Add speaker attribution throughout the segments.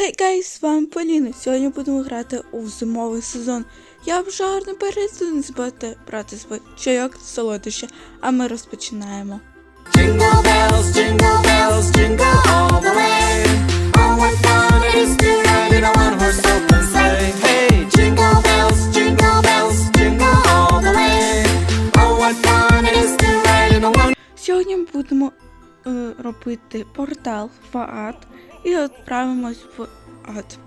Speaker 1: Хей гайс, з вами Поліна. Сьогодні будемо грати у зимовий сезон. Я вже гарно не забудьте брати свій чайок солодощі, а ми розпочинаємо.
Speaker 2: Jingle bells, jingle bells, jingle all the way. Oh, what fun it is to ride in a one-horse open sleigh. Hey, jingle bells, jingle bells, jingle all the way. Oh, what fun it is to ride in a one.
Speaker 1: Сьогодні ми будемо е, робити портал в ад і відправимось в ад.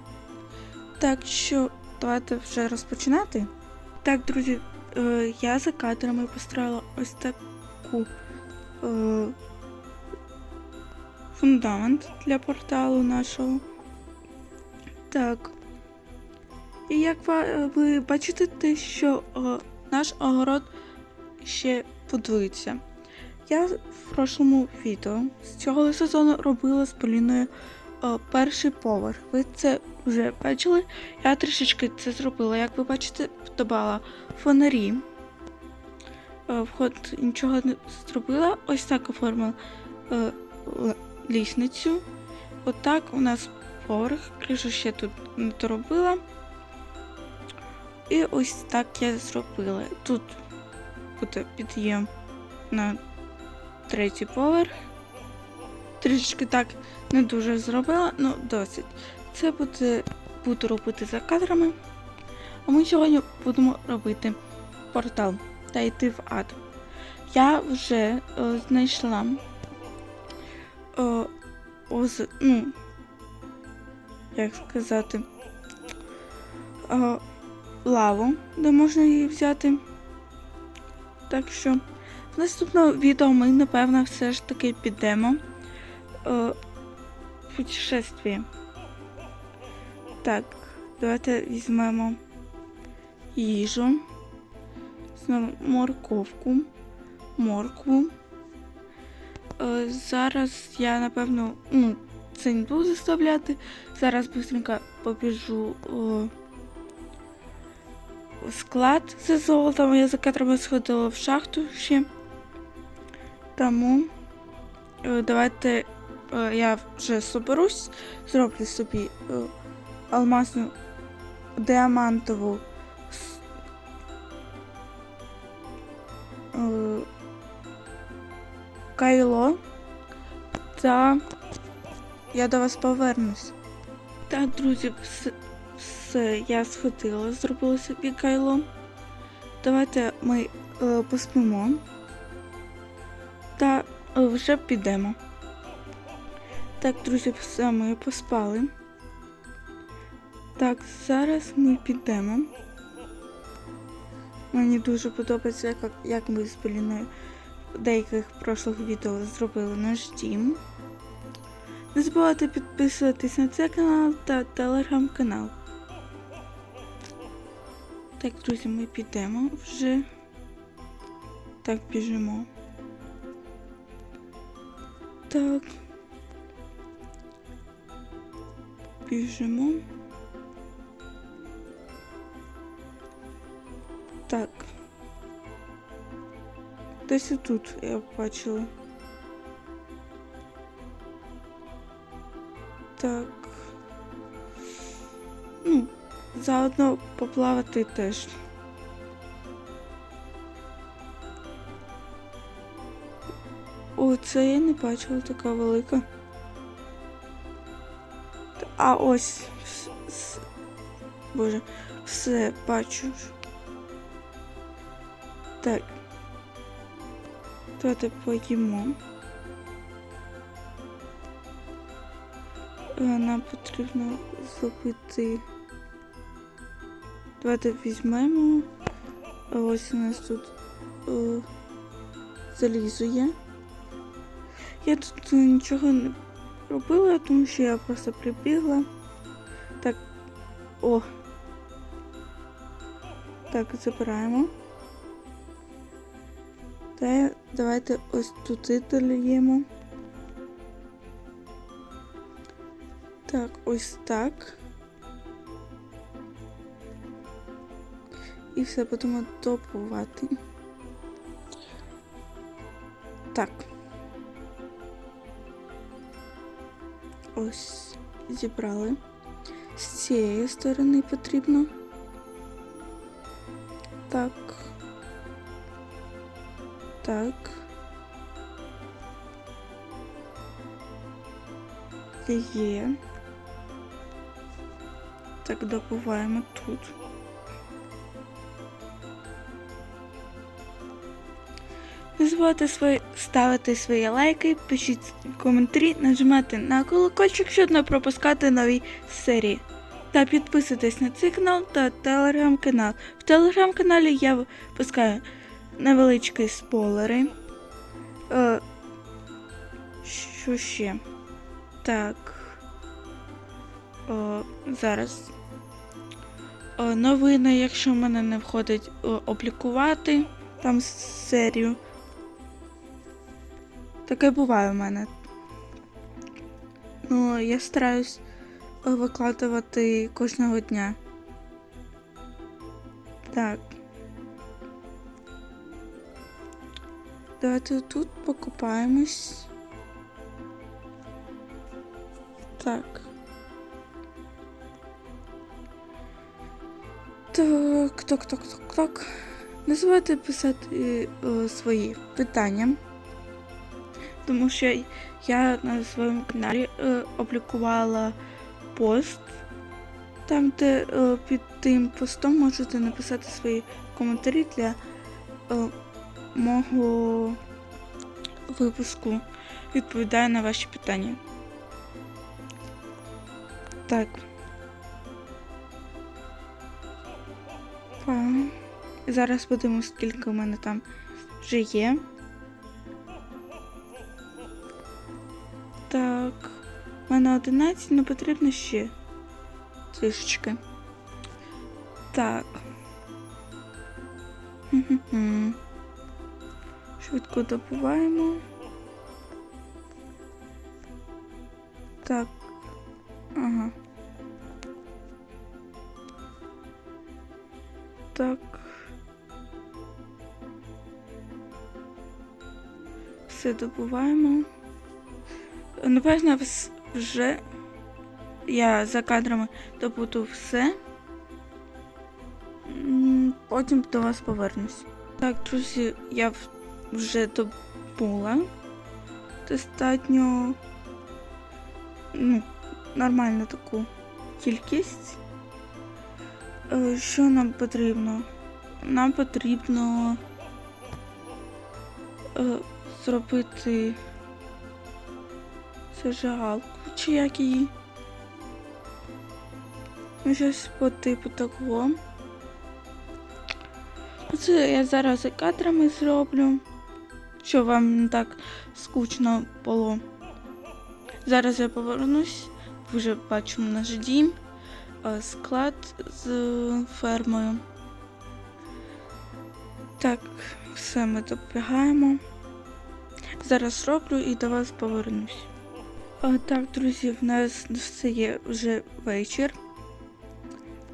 Speaker 1: Так що давайте вже розпочинати. Так, друзі, е, я за кадрами построїла ось таку е, фундамент для порталу нашого. Так. І як ви бачите, те, що е, наш огород ще будується. Я в прошлому відео з цього сезону робила з Поліною е, перший поверх. Ви це вже бачили. Я трішечки це зробила. Як ви бачите, додала фонарі. Е, вход нічого не зробила. Ось так оформила е, лісницю. Отак у нас поверх. Кришу ще тут не доробила. І ось так я зробила. Тут буде під'єм на третій поверх. Трішечки так не дуже зробила, ну досить. Це буде буду робити за кадрами. А ми сьогодні будемо робити портал та йти в ад. Я вже е, знайшла е, оз, ну, як сказати, е, лаву, де можна її взяти. Так що в наступному відео ми, напевно, все ж таки підемо в путешествие. Так, давайте візьмемо їжу, знову морковку, моркву. Е, зараз я, напевно, ну, це не буду заставляти. Зараз быстренько побіжу о, у склад за золотом. Я за кадрами сходила в шахту ще. Тому е, давайте я вже соберусь, зроблю собі е, алмазну діамантову е, кайло. Та я до вас повернусь. Так, друзі, все, я сходила, зробила собі кайло. Давайте ми е, поспимо та е, вже підемо. Так, друзі, все ми поспали. Так, зараз ми підемо. Мені дуже подобається, як, як ми з Поліною деяких прошлих відео зробили наш дім. Не забувайте підписуватись на цей канал та телеграм-канал. Так, друзі, ми підемо вже. Так, біжимо. Так. Біжимо. Так. Десь тут я бачила. Так. Ну, заодно поплавати теж. О, це я не бачила така велика. А ось. с- Боже, все бачу. Так. Давайте поїмо. Е, Нам потрібно зробити. Давайте візьмемо. Ось у нас тут е, залізо. Я тут нічого не робила, тому що я просто прибігла. Так. О. Так, забираємо. Та давайте ось туди доліємо. Так, ось так. І все будемо добувати. Ось зібрали. з цієї сторони потрібно. Так. Так. Є. Так, добуваємо тут. Забувайте свої, ставити свої лайки, пишіть коментарі, нажимати на колокольчик, щоб не пропускати нові серії. Та підписуйтесь на цей канал та телеграм-канал. В телеграм-каналі я випускаю невеличкі спойлери. Е, що ще? Так. О, зараз. О, новини, якщо в мене не входить о, облікувати там серію. Таке буває в мене. Ну, я стараюсь е, викладувати кожного дня. Так. Давайте тут покупаємось. Так. Так, так, так, так, так. Не забувайте писати е, свої питання. Тому що я на своєму каналі е, опублікувала пост. Там, де е, під тим постом можете написати свої коментарі для е, мого випуску. Відповідаю на ваші питання. Так. Зараз подивимось, скільки у мене там вже є. Так. У мене 11, але потрібно ще трішечки. Так. Швидко добуваємо. Так. Ага. Так. Все добуваємо. Напевно, вже я за кадрами добуду все. Потім до вас повернусь. Так, друзі, я вже добула достатньо ну, нормальну таку кількість. Е, Що нам потрібно? Нам потрібно е, зробити зажигалку, чи як її. Ну, щось по типу такого. Це я зараз за кадрами зроблю, щоб вам не так скучно було. Зараз я повернусь, вже бачимо наш дім, е, склад з фермою. Так, все ми добігаємо. Зараз роблю і до вас повернусь. А, так, друзі, в нас все є вже вечір.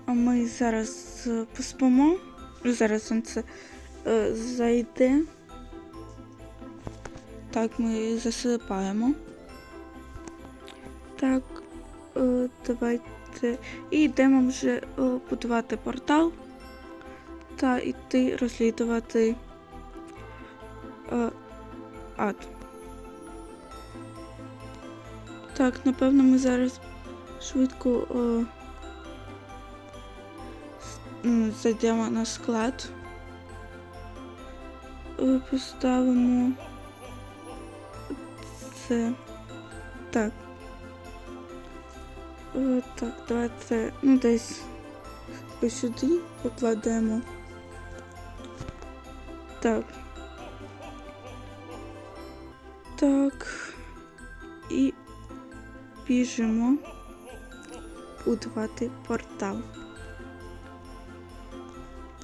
Speaker 1: А ми зараз е, поспимо. Зараз сонце е, зайде. Так, ми засипаємо. Так, е, давайте. І йдемо вже е, будувати портал та йти розслідувати е, ад. Так, напевно, ми зараз швидко е, с- м, зайдемо на склад. Е, поставимо це. Так. Е, так, давайте, ну, десь сюди покладемо. Так. Так. І біжимо будувати портал.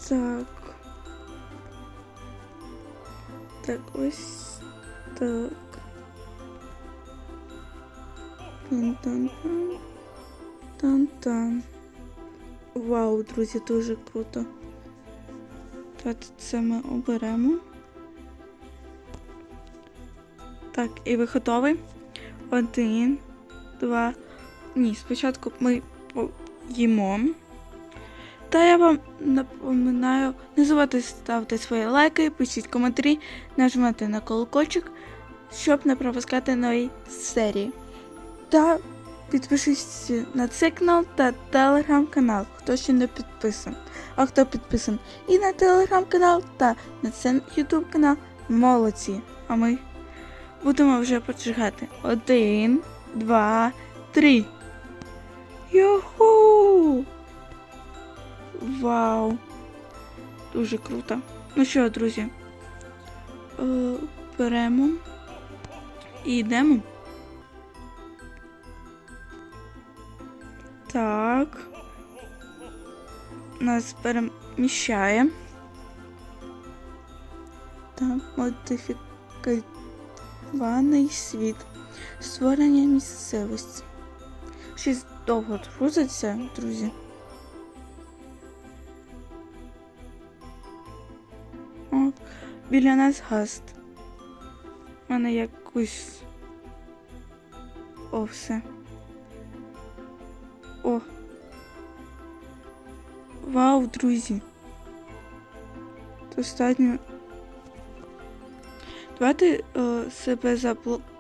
Speaker 1: Так. Так, ось так. Тан-тан-тан. Тан-тан. Вау, друзі, дуже круто. Давайте це ми оберемо. Так, і ви готові? Один, два. Ні, спочатку ми поїмо. Та я вам напоминаю, не забувайте ставити свої лайки, пишіть коментарі, нажимати на колокольчик, щоб не пропускати нові серії. Та підпишіться на цей канал та телеграм-канал, хто ще не підписаний. А хто підписаний і на телеграм-канал та на цей ютуб канал молодці. А ми будемо вже поджигати. Один, два, три. Йоху! Вау! Дуже круто. Ну що, друзі, е, беремо і йдемо. Так. Нас переміщає. Так, модифікований світ. Створення місцевості. Щось довго грузиться, друзі. О, біля нас гаст. У мене якусь. О, все. О. Вау, друзі. Достатньо. Давайте е, себе заблокуємо.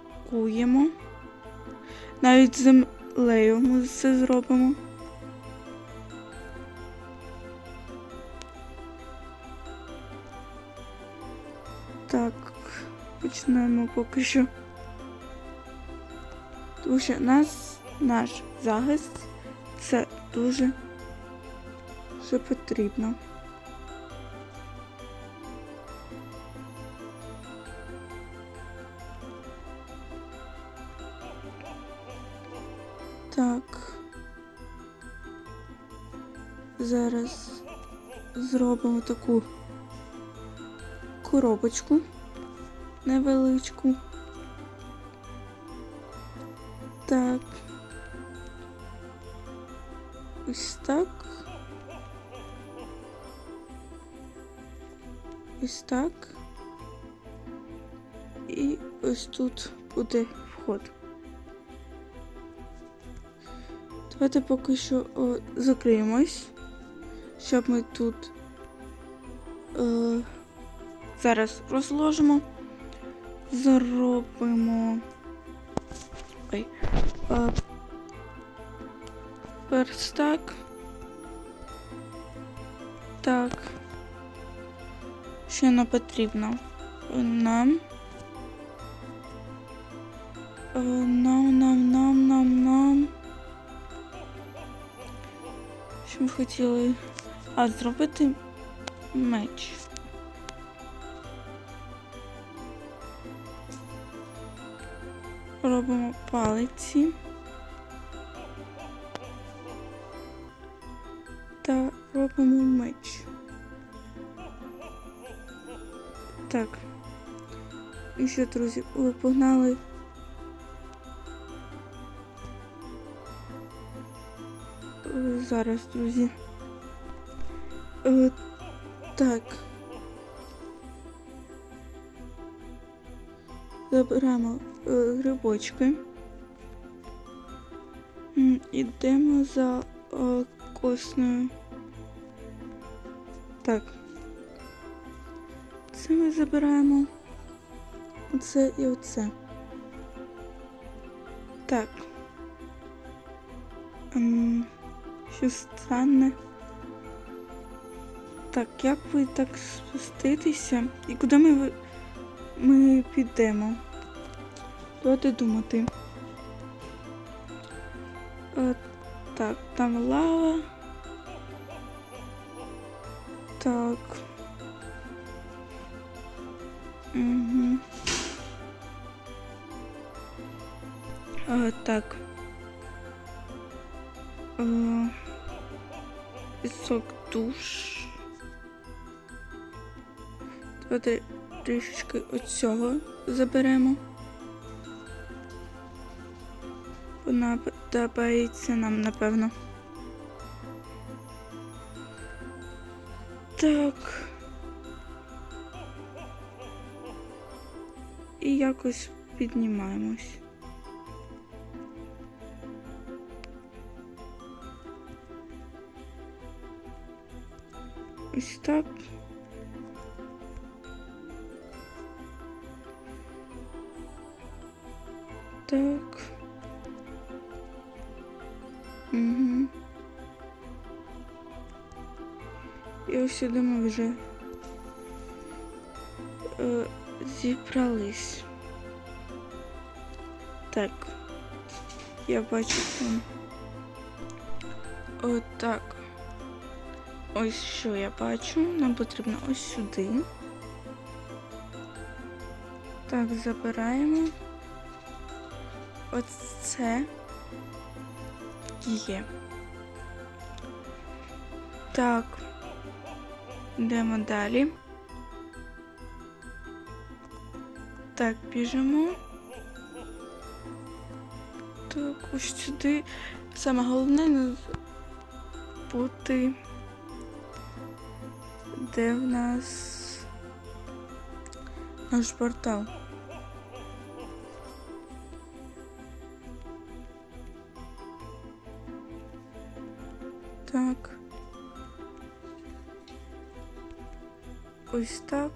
Speaker 1: Навіть землею ми це зробимо. Так, почнемо поки що. Тому що нас, наш захист це дуже, дуже потрібно. Так. Зараз зробимо таку коробочку невеличку. Так. Ось так. Ось так. І ось тут буде вход. Давайте поки що о, закриємось, щоб ми тут е, зараз розложимо, зробимо ой, е, перстак. Так. Що нам потрібно? Нам. Е, Нам, нам, нам, нам, нам. Що ми хотіли? А, зробити меч. Робимо палиці. Та робимо меч. Так. І що, друзі, ви погнали. Зараз, друзі. Е, так. Заберемо е, грибочки. Ідемо за е, косною. Так. Це ми забираємо. Оце і оце. Так. Ем, щось странне. Так, як ви так спуститися? І куди ми, ми підемо? Давайте думати. Е, так, там лава. Так. Угу. Е, так. Е, пісок душ. Давайте трішечки оцього заберемо. Вона подобається нам, напевно. Так. І якось піднімаємось. Ось так. Так. Угу. І ось сюди ми вже е. Так. Я бачу там. Отак. Ось що я бачу. Нам потрібно ось сюди. Так, забираємо. Ось це є. Так. Йдемо далі. Так, біжимо. Так, ось сюди. Саме головне не бути, де в нас наш портал. Так. Ось так.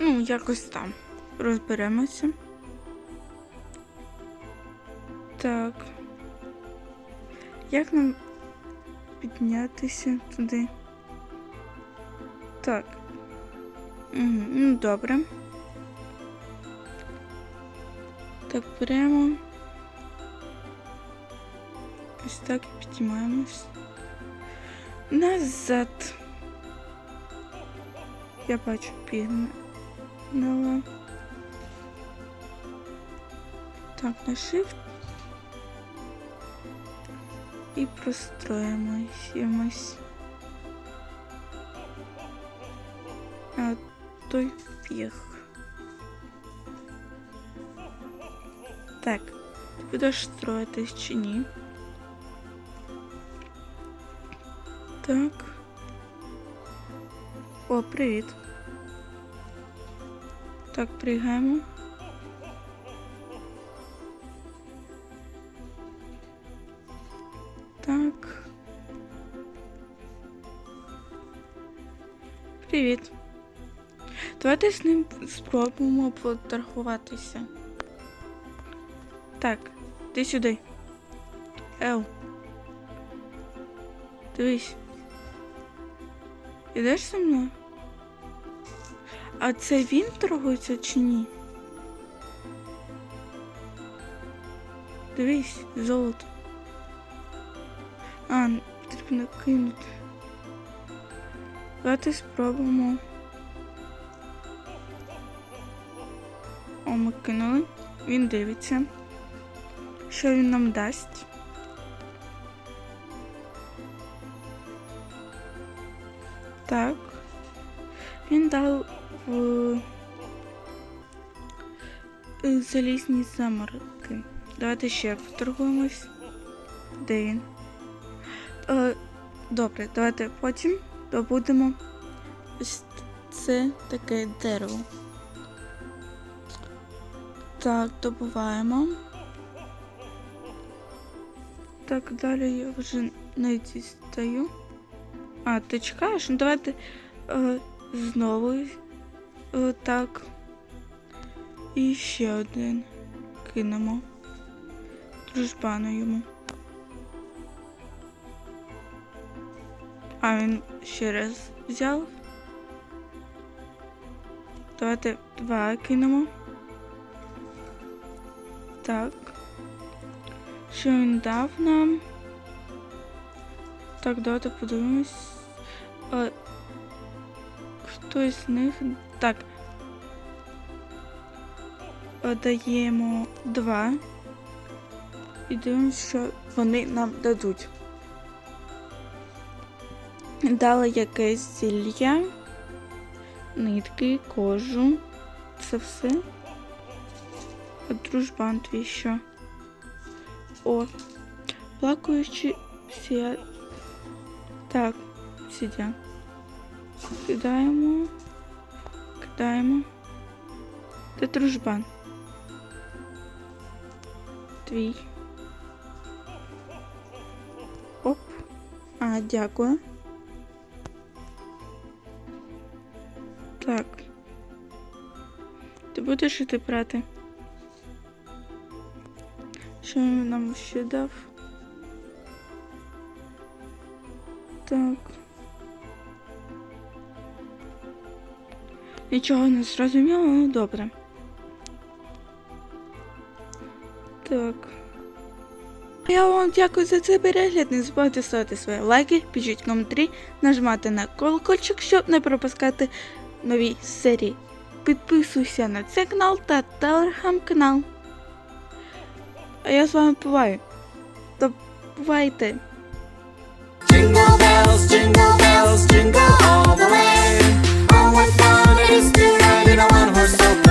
Speaker 1: Ну, якось там. Розберемося. Так. Як нам піднятися туди? Так. Угу, ну добре. Так, беремо. Ось так і підіймаємось. Назад. Я бачу пігнала. Так, на shift. І простроїмось. Той піг. Так, ти будеш строїтись чи? Так. О, привіт. Так, пригаємо. Давайте з ним спробуємо поторгуватися. Так, ти сюди. Ел. Дивись. Ідеш зі мною? А це він торгується чи ні? Дивись, золото. А, потрібно кинути. Давайте спробуємо. О, ми кинули. Він дивиться. Що він нам дасть? Так. Він дав в е, залізні заморозки. Давайте ще поторгуємось. Де він? Е, добре, давайте потім добудемо ось це таке дерево. Так, добуваємо. Так, далі я вже не дістаю. А, ти чекаєш? Ну давайте е, знову е, так. І ще один кинемо. Дружбану йому. А він ще раз взяв. Давайте два кинемо. Так. Що він дав нам? Так, давайте подивимось. А, хтось з них. Так. Даємо два. І дивимось, що вони нам дадуть. Дали якесь зілля, нитки, кожу. Це все дружбан твій що. О, плакаючи сія. Так, сидя. Кидаємо, кидаємо. Та дружбан. Твій. Оп. А, дякую. Так. Ти будеш іти брати? Що він нам ще дав? Так. Нічого не зрозуміло, ну добре. Так. Я вам дякую за цей перегляд. Не забувайте ставити свої лайки, пишіть коментарі, нажимати на колокольчик, щоб не пропускати нові серії. Підписуйся на цей канал та телеграм-канал. А я з вами буваю. То бувайте!
Speaker 2: Jingle bells, jingle bells, jingle all the way. Oh, what fun it is to ride in a one horse open